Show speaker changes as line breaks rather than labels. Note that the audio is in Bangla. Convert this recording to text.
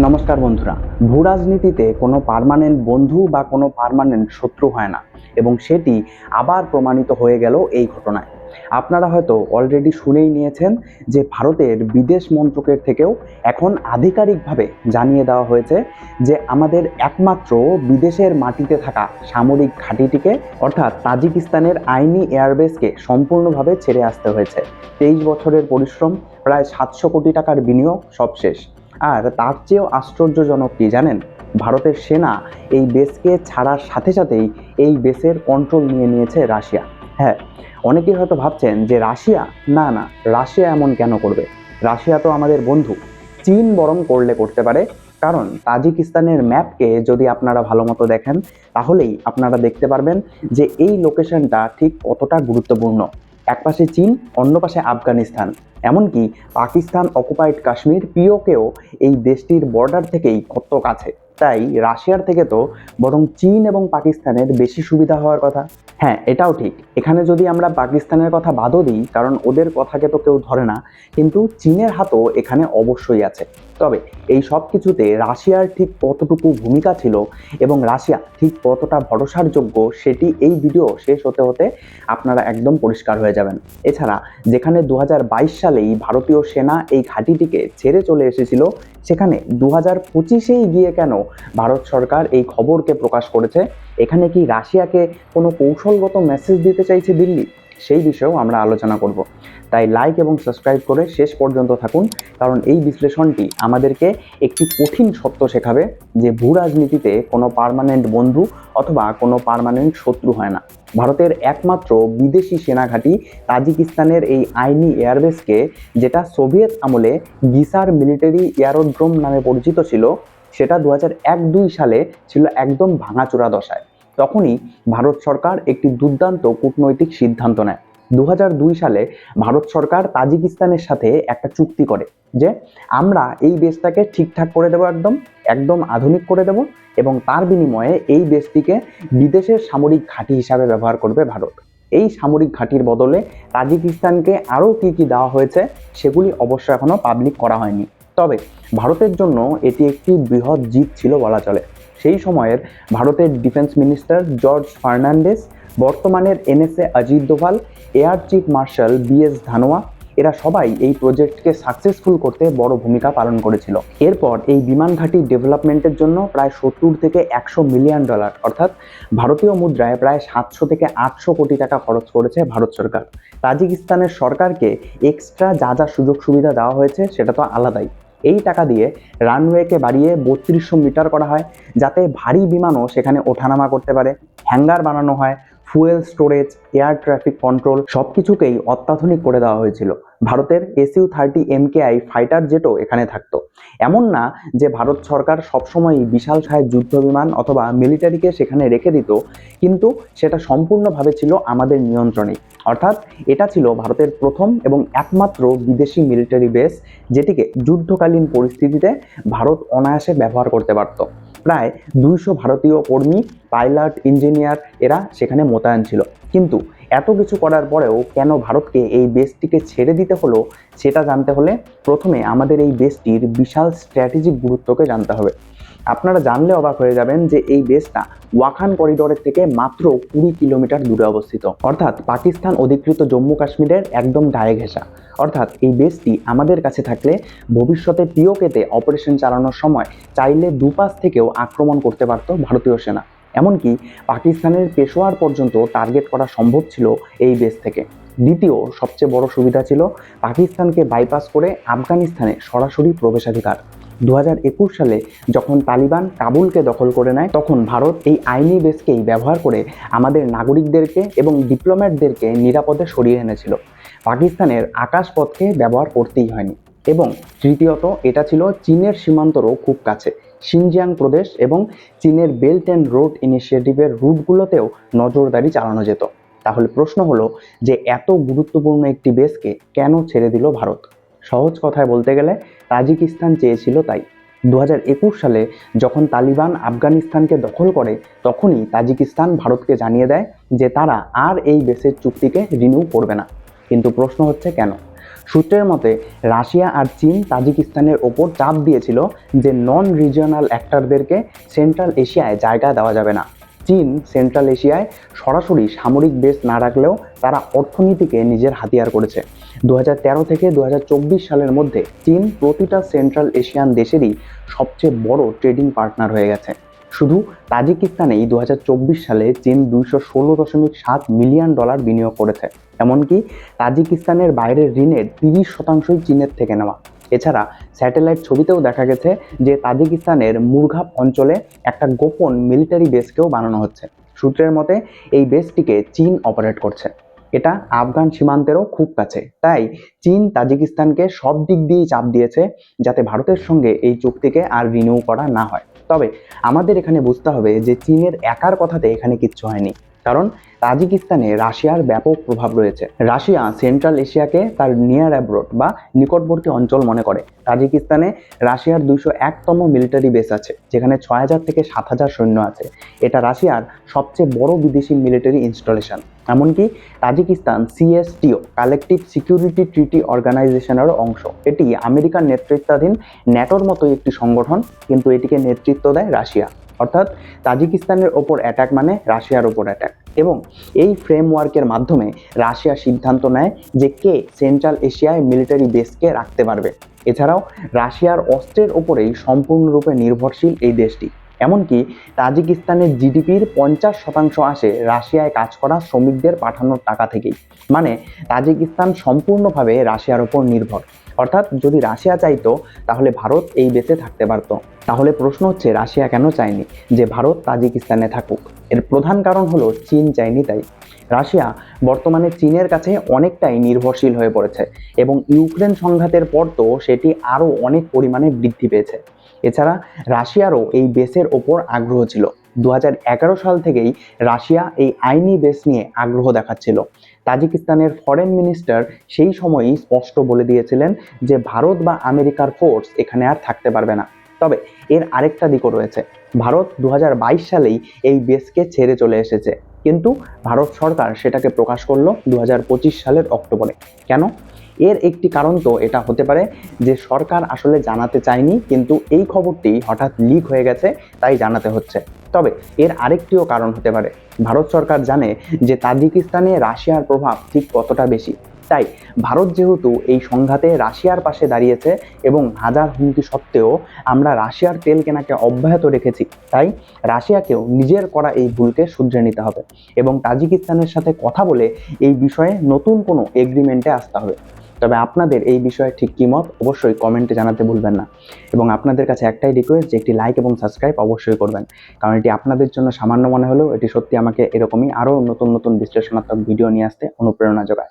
নমস্কার বন্ধুরা। ভূ রাজনীতিতে কোনো পার্মানেন্ট বন্ধু বা কোনো পার্মানেন্ট শত্রু হয় না এবং সেটি আবার প্রমাণিত হয়ে গেল এই ঘটনায়। আপনারা হয়তো অলরেডি শুনেই নিয়েছেন যে ভারতের বিদেশ মন্ত্রকের থেকেও এখন আধিকারিকভাবে জানিয়ে দেওয়া হয়েছে যে আমাদের একমাত্র বিদেশের মাটিতে থাকা সামরিক ঘাঁটিটিকে, অর্থাৎ তাজিকিস্তানের আইনি এয়ারবেসকে সম্পূর্ণভাবে ছেড়ে আসতে হয়েছে। তেইশ বছরের পরিশ্রম, প্রায় সাতশো কোটি টাকার বিনিয়োগ সব শেষ। আর তার চেয়েও আশ্চর্যজনক কি জানেন? ভারতের সেনা এই বেসকে ছাড়ার সাথে সাথেই এই বেসের কন্ট্রোল নিয়ে নিয়েছে রাশিয়া। হ্যাঁ অনেকেই হয়তো ভাবছেন যে রাশিয়া? না না, রাশিয়া এমন কেন করবে? রাশিয়া তো আমাদের বন্ধু। চীন বরং করলে করতে পারে। কারণ তাজিকিস্তানের ম্যাপকে যদি আপনারা ভালো মতো দেখেন, তাহলেই আপনারা দেখতে পারবেন যে এই লোকেশনটা ঠিক কতটা গুরুত্বপূর্ণ। এক পাশে চীন, অন্য পাশে আফগানিস্তান। এমনকি পাকিস্তান অকুপাইড কাশ্মীর পিওকেও এই দেশটির বর্ডার থেকেই কত কাছে। তাই রাশিয়ার থেকে তো বরং চীন এবং পাকিস্তানের বেশি সুবিধা হওয়ার কথা। হ্যাঁ এটাও ঠিক। এখানে যদি আমরা পাকিস্তানের কথা বাদও দিই, কারণ ওদের কথাকে তো কেউ ধরে না, কিন্তু চীনের হাতও এখানে অবশ্যই আছে। তবে এই সব কিছুতে রাশিয়ার ঠিক কতটুকু ভূমিকা ছিল এবং রাশিয়া ঠিক কতটা ভরসার যোগ্য, সেটি এই ভিডিও শেষ হতে হতে আপনারা একদম পরিষ্কার হয়ে যাবেন। এছাড়া যেখানে দু হাজার বাইশ সালেই ভারতীয় সেনা এই ঘাঁটিটিকে ছেড়ে চলে এসেছিল, সেখানে দু হাজার পঁচিশেই গিয়ে কেন ভারত সরকার এই খবরকে প্রকাশ করেছে। এখানে কি রাশিয়াকে কোনো কৌশলগত মেসেজ দিতে চাইছে দিল্লি? সেই বিষয়েও আমরা আলোচনা করব। তাই লাইক এবং সাবস্ক্রাইব করে শেষ পর্যন্ত থাকুন, কারণ এই বিশ্লেষণটি আমাদেরকে একটি কঠিন সত্য শেখাবে যে ভূ রাজনীতিতে কোনো পার্মানেন্ট বন্ধু অথবা কোনো পার্মানেন্ট শত্রু হয় না। ভারতের একমাত্র বিদেশি সেনাঘাঁটি তাজিকিস্তানের এই আইনি এয়ারবেসকে যেটা সোভিয়েত আমলে গিসার মিলিটারি এয়ারোড্রোম নামে পরিচিত ছিল সেটা দু এক দুই সালে ছিল একদম ভাঙাচোরা দশায়। তখনই ভারত সরকার একটি দুর্দান্ত কূটনৈতিক সিদ্ধান্ত নেয়। দু সালে ভারত সরকার তাজিকিস্তানের সাথে একটা চুক্তি করে যে, আমরা এই বেসটাকে ঠিকঠাক করে দেবো একদম একদম আধুনিক করে দেব এবং তার বিনিময়ে এই দেশটিকে বিদেশের সামরিক ঘাঁটি হিসাবে ব্যবহার করবে ভারত। এই সামরিক ঘাঁটির বদলে তাজিকিস্তানকে আরও কী কী দেওয়া হয়েছে সেগুলি অবশ্য এখনও পাবলিক করা হয়নি। তবে ভারতের জন্য এটি একটি বৃহৎ জিত ছিল বলা চলে। সেই সময়ের ভারতের ডিফেন্স মিনিস্টার জর্জ ফার্নান্ডেস বর্তমানের NSA Ajit Doval air chief marshal BS Dhanoa এরা সবাই এই প্রজেক্টকে সাকসেসফুল করতে বড় ভূমিকা পালন করেছিল। এরপর এই বিমান ঘাঁটি ডেভেলপমেন্টের জন্য প্রায় সত্তর থেকে একশো মিলিয়ন ডলার অর্থাৎ ভারতীয় মুদ্রায় প্রায় সাতশো থেকে আটশো কোটি টাকা খরচ করেছে ভারত সরকার। তাজিকিস্তানের সরকারকে এক্সট্রা যা যা সুযোগ সুবিধা দেওয়া হয়েছে, সেটা তো আলাদাই। এই টাকা দিয়ে রানওয়েকে বাড়িয়ে বত্রিশশো মিটার করা হয় যাতে ভারী বিমানও সেখানে ওঠানামা করতে পারে। হ্যাঙ্গার বানানো হয় fuel storage air traffic control সব কিছুকেই অত্যাধুনিক করে দেওয়া হয়েছিল। ভারতের এসইউ থার্টি এমকেআই ফাইটার জেটও এখানে থাকতো। এমন না যে ভারত সরকার সবসময়ই বিশাল সাহেব যুদ্ধ বিমান অথবা মিলিটারিকে সেখানে রেখে দিত, কিন্তু সেটা সম্পূর্ণভাবে ছিল আমাদের নিয়ন্ত্রণে। অর্থাৎ এটা ছিল ভারতের প্রথম এবং একমাত্র বিদেশি মিলিটারি বেস যেটিকে যুদ্ধকালীন পরিস্থিতিতে ভারত অনায়াসে ব্যবহার করতে পারত। প্রায় দুইশো ভারতীয় কর্মী, পাইলট, ইঞ্জিনিয়ার এরা সেখানে মোতায়েন ছিল। কিন্তু এত কিছু করার পরেও কেন ভারতকে এই বেসটিকে ছেড়ে দিতে হলো, সেটা জানতে হলে প্রথমে আমাদের এই বেসটির বিশাল স্ট্র্যাটেজিক গুরুত্বকে জানতে হবে। আপনারা জানলে অবাক হয়ে যাবেন যে এই বেসটা ওয়াখান করিডোরের থেকে মাত্র কুড়ি কিলোমিটার দূরে অবস্থিত। অর্থাৎ পাকিস্তান অধিকৃত জম্মু কাশ্মীরের একদম গায়ে ঘেঁষা। অর্থাৎ এই বেসটি আমাদের কাছে থাকলে ভবিষ্যতে পিওকেতে অপারেশন চালানোর সময় চাইলে দুপাশ থেকেও আক্রমণ করতে পারত ভারতীয় সেনা। এমনকি পাকিস্তানের পেশোয়ার পর্যন্ত টার্গেট করা সম্ভব ছিল এই বেস থেকে। দ্বিতীয় সবচেয়ে বড় সুবিধা ছিল পাকিস্তানকে বাইপাস করে আফগানিস্তানে সরাসরি প্রবেশাধিকার। দু হাজার একুশ সালে যখন তালিবান কাবুলকে দখল করে নেয়, তখন ভারত এই আইনি বেসকেই ব্যবহার করে আমাদের নাগরিকদেরকে এবং ডিপ্লোম্যাটদেরকে নিরাপদে সরিয়ে এনেছিল। পাকিস্তানের আকাশপথকে ব্যবহার করতেই হয়নি। এবং তৃতীয়ত, এটা ছিল চীনের সীমান্তরও খুব কাছে। সিনজিয়াং প্রদেশ এবং চীনের বেল্ট অ্যান্ড রোড ইনিশিয়েটিভের রুটগুলোতেও নজরদারি চালানো যেত। তাহলে প্রশ্ন হলো যে, এত গুরুত্বপূর্ণ একটি বেসকে কেন ছেড়ে দিল ভারত? সহজ কথায় বলতে গেলে তাজিকিস্তান চেয়েছিল তাই। দু হাজার একুশ সালে যখন তালিবান আফগানিস্তানকে দখল করে, তখনই তাজিকিস্তান ভারতকে জানিয়ে দেয় যে তারা আর এই বেসের চুক্তিকে রিনিউ করবে না। কিন্তু প্রশ্ন হচ্ছে কেন? সূত্রের মতে, রাশিয়া আর চীন তাজিকিস্তানের ওপর চাপ দিয়েছিল যে নন রিজিয়নাল অ্যাক্টরদেরকে সেন্ট্রাল এশিয়ায় জায়গা দেওয়া যাবে না। চীন, সেন্ট্রাল এশিয়ায় সরাসরি সামরিক বেস না রাখলেও তারা অর্থনীতিকে নিজের হাতিয়ার করেছে। দু হাজার তেরো থেকে দু হাজার চব্বিশ সালের মধ্যে চীন প্রতিটা সেন্ট্রাল এশিয়ান দেশেরই সবচেয়ে বড় ট্রেডিং পার্টনার হয়ে গেছে। শুধু তাজিকিস্তানেই দু হাজার চব্বিশ সালে চীন দুইশো ষোলো দশমিক সাত মিলিয়ন ডলার বিনিয়োগ করেছে। এমনকি তাজিকিস্তানের বাইরের ঋণের তিরিশ শতাংশই চীনের থেকে নেওয়া। এছাড়া স্যাটেলাইট ছবিতেও দেখা গেছে যে তাজিকিস্তানের মুরঘাপ অঞ্চলে একটা গোপন মিলিটারি বেসকেও বানানো হচ্ছে। সূত্রের মতে, এই বেসটিকে চীন অপারেট করছে। এটা আফগান সীমান্তেরও খুব কাছে। তাই চীন তাজিকিস্তানকে সব দিক দিয়েই চাপ দিয়েছে যাতে ভারতের সঙ্গে এই চুক্তিকে আর রিনিউ করা না হয়। তবে আমাদের এখানে বুঝতে হবে যে চীনের একার কথাতে এখানে কিচ্ছু হয়নি। কারণ তাজিকিস্তানে রাশিয়ার ব্যাপক প্রভাব রয়েছে। রাশিয়া সেন্ট্রাল এশিয়াকে তার নিয়ার অ্যাব্রোড বা নিকটবর্তী অঞ্চল মনে করে। তাজিকিস্তানে রাশিয়ার দুইশো একতম মিলিটারি বেস আছে, যেখানে ছয় হাজার থেকে সাত হাজার সৈন্য আছে। এটা রাশিয়ার সবচেয়ে বড় বিদেশি মিলিটারি ইনস্টলেশন। এমনকি Tajikistan CSTO collective security treaty অর্গানাইজেশনেরও অংশ। এটি আমেরিকার নেতৃত্বাধীন ন্যাটোর মতো একটি সংগঠন, কিন্তু এটিকে নেতৃত্ব দেয় রাশিয়া। অর্থাৎ তাজিকিস্তানের ওপর অ্যাটাক মানে রাশিয়ার ওপর অ্যাটাক। এবং এই ফ্রেমওয়ার্কের মাধ্যমে রাশিয়া সিদ্ধান্ত নেয় যে কে সেন্ট্রাল এশিয়ায় মিলিটারি বেসকে রাখতে পারবে। এছাড়াও রাশিয়ার অস্ত্রের ওপরেই সম্পূর্ণরূপে নির্ভরশীল এই দেশটি। এমনকি তাজিকিস্তানের জিডিপির পঞ্চাশ শতাংশ আসে রাশিয়ায় কাজ করা শ্রমিকদের পাঠানোর টাকা থেকেই। মানে তাজিকিস্তান সম্পূর্ণভাবে রাশিয়ার ওপর নির্ভর। অর্থাৎ যদি রাশিয়া চাইতো, তাহলে ভারত এই বেসে থাকতে পারত। তাহলে প্রশ্ন হচ্ছে, রাশিয়া কেন চায়নি যে ভারত তাজিকিস্তানে থাকুক? এর প্রধান কারণ হলো চীন চায়নি তাই। রাশিয়া বর্তমানে চীনের কাছে অনেকটাই নির্ভরশীল হয়ে পড়েছে এবং ইউক্রেন সংঘাতের পর তো সেটি আরও অনেক পরিমাণে বৃদ্ধি পেয়েছে। এছাড়া রাশিয়ারও এই বেসের ওপর আগ্রহ ছিল। দু হাজার এগারো সাল থেকেই রাশিয়া এই আইনি বেস নিয়ে আগ্রহ দেখাচ্ছিল। তাজিকিস্তানের ফরেন মিনিস্টার সেই সময়ই স্পষ্ট বলে দিয়েছিলেন যে ভারত বা আমেরিকার ফোর্স এখানে আর থাকতে পারবে না। তবে এর আরেকটা দিকও রয়েছে। ভারত দু হাজার বাইশ সালেই এই বেসকে ছেড়ে চলে এসেছে। কিন্তু ভারত সরকার সেটাকে প্রকাশ করল দু হাজার পঁচিশ সালের অক্টোবরে। কেন? এর একটি কারণ তো এটা হতে পারে যে সরকার আসলে জানাতে চায়নি, কিন্তু এই খবরটি হঠাৎ লিক হয়ে গেছে, তাই জানাতে হচ্ছে। তবে এর আরেকটিও কারণ হতে পারে। ভারত সরকার জানে যে তাজিকিস্তানে রাশিয়ার প্রভাব ঠিক কতটা বেশি। তাই ভারত যেহেতু এই সংঘাতে রাশিয়ার পাশে দাঁড়িয়েছে এবং হাজার হুমকি সত্ত্বেও আমরা রাশিয়ার তেল কেনাকে অব্যাহত রেখেছি, তাই রাশিয়াকেও নিজের করা এই ভুলকে শুধরে নিতে হবে এবং তাজিকিস্তানের সাথে কথা বলে এই বিষয়ে নতুন কোনো এগ্রিমেন্টে আসতে হবে। তবে আপনাদের এই বিষয়ে ঠিক কী মত অবশ্যই কমেন্টে জানাতে ভুলবেন না। এবং আপনাদের কাছে একটাই রিকোয়েস্ট যে একটি লাইক এবং সাবস্ক্রাইব অবশ্যই করবেন, কারণ এটি আপনাদের জন্য সামান্য মনে হলেও এটি সত্যি আমাকে এরকমই আরও নতুন নতুন বিশ্লেষণাত্মক ভিডিও নিয়ে আসতে অনুপ্রেরণা যোগায়।